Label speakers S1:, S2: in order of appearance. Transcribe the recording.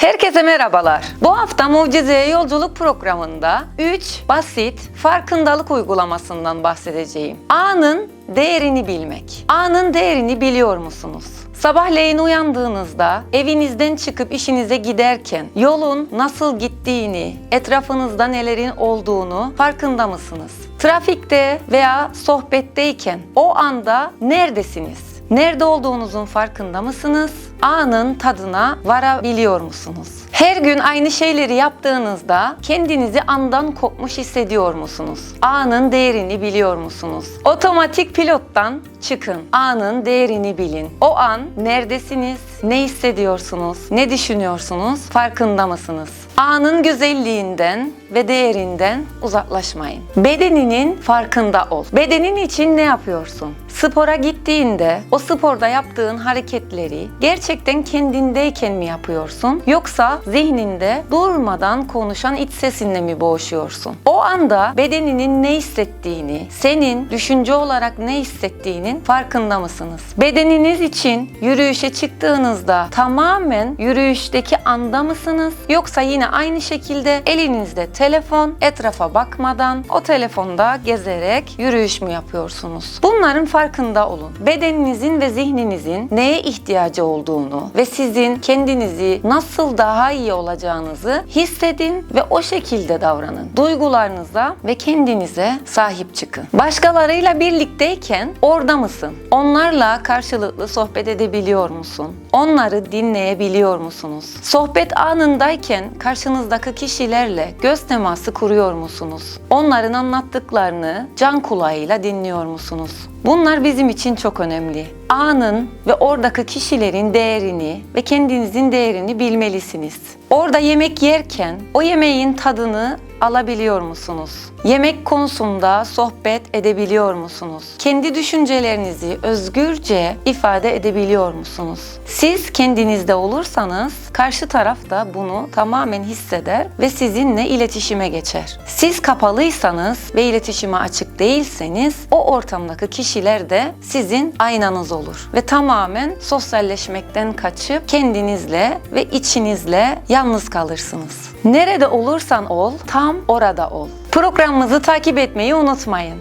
S1: Herkese merhabalar. Bu hafta Mucizeye Yolculuk programında 3 basit farkındalık uygulamasından bahsedeceğim. Anın değerini bilmek. Anın değerini biliyor musunuz? Sabahleyin uyandığınızda evinizden çıkıp işinize giderken yolun nasıl gittiğini, etrafınızda nelerin olduğunu farkında mısınız? Trafikte veya sohbetteyken o anda neredesiniz? Nerede olduğunuzun farkında mısınız? Anın tadına varabiliyor musunuz? Her gün aynı şeyleri yaptığınızda kendinizi andan kopmuş hissediyor musunuz? Anın değerini biliyor musunuz? Otomatik pilottan çıkın. Anın değerini bilin. O an neredesiniz? Ne hissediyorsunuz? Ne düşünüyorsunuz? Farkında mısınız? Anın güzelliğinden ve değerinden uzaklaşmayın. Bedeninin farkında ol. Bedenin için ne yapıyorsun? Spora gittiğinde o sporda yaptığın hareketleri gerçekten kendindeyken mi yapıyorsun? Yoksa zihninde durmadan konuşan iç sesinle mi boğuşuyorsun? O anda bedeninin ne hissettiğini, senin düşünce olarak ne hissettiğinin farkında mısınız? Bedeniniz için yürüyüşe çıktığınızda tamamen yürüyüşteki anda mısınız? Yoksa yine aynı şekilde elinizde telefon, etrafa bakmadan o telefonda gezerek yürüyüş mü yapıyorsunuz? Bunların farkında olun. Bedeninizin ve zihninizin neye ihtiyacı olduğunu ve sizin kendinizi nasıl daha iyi olacağınızı hissedin ve o şekilde davranın. Duygularınıza ve kendinize sahip çıkın. Başkalarıyla birlikteyken orada mısın? Onlarla karşılıklı sohbet edebiliyor musun? Onları dinleyebiliyor musunuz? Sohbet anındayken karşınızdaki kişilerle göz teması kuruyor musunuz? Onların anlattıklarını can kulağıyla dinliyor musunuz? Bunlar bizim için çok önemli. Anın ve oradaki kişilerin değerini ve kendinizin değerini bilmelisiniz. Orada yemek yerken o yemeğin tadını alabiliyor musunuz? Yemek konusunda sohbet edebiliyor musunuz? Kendi düşüncelerinizi özgürce ifade edebiliyor musunuz? Siz kendinizde olursanız karşı taraf da bunu tamamen hisseder ve sizinle iletişime geçer. Siz kapalıysanız ve iletişime açık değilseniz o ortamdaki kişiler de sizin aynanız olur ve tamamen sosyalleşmekten kaçıp kendinizle ve içinizle yalnız kalırsınız. Nerede olursan ol, tam orada ol. Programımızı takip etmeyi unutmayın.